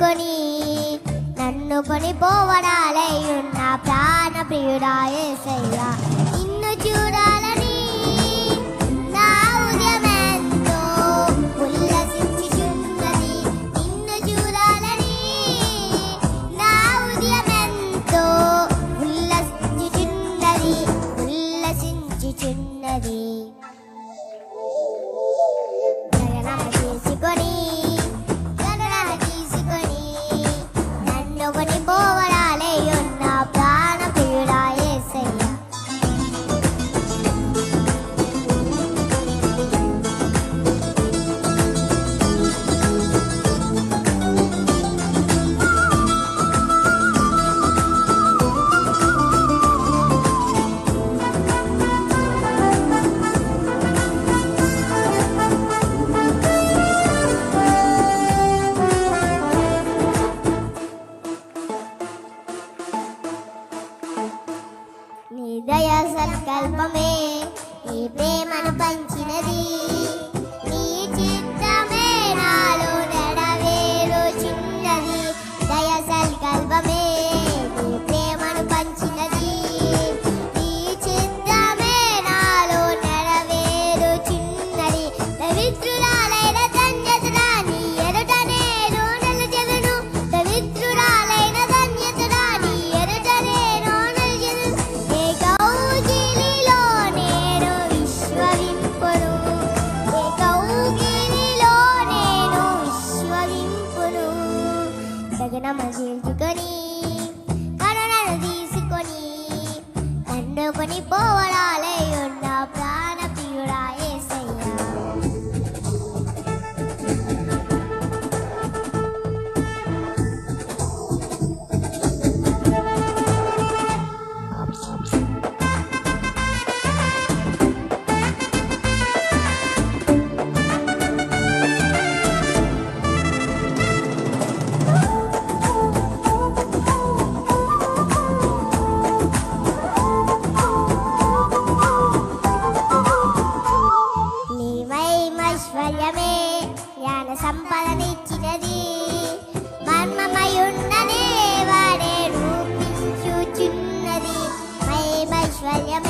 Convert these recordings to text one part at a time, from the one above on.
తీసుకొని నన్ను కొని పోవడాలయ్యున్న ప్రాణ ప్రియుడా ఏసయ్యా boba. di premano poi 给他们写 masih. valeu.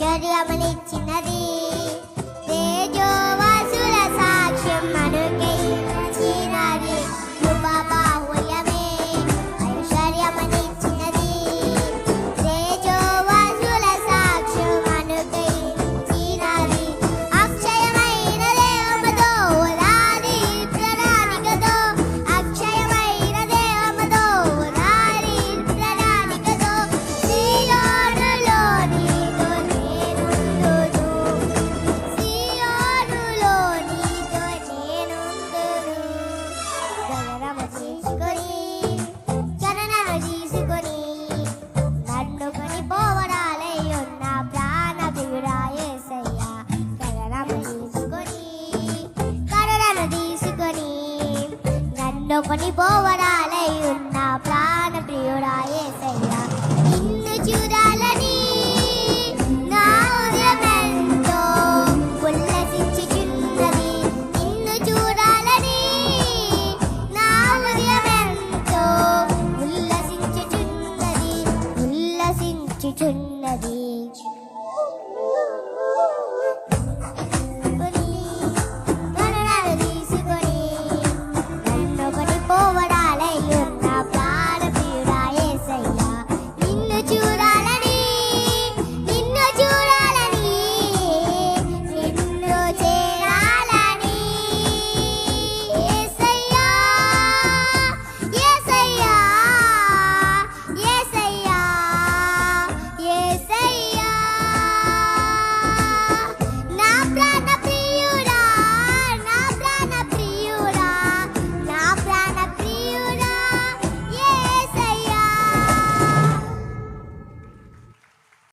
Shut Fone boa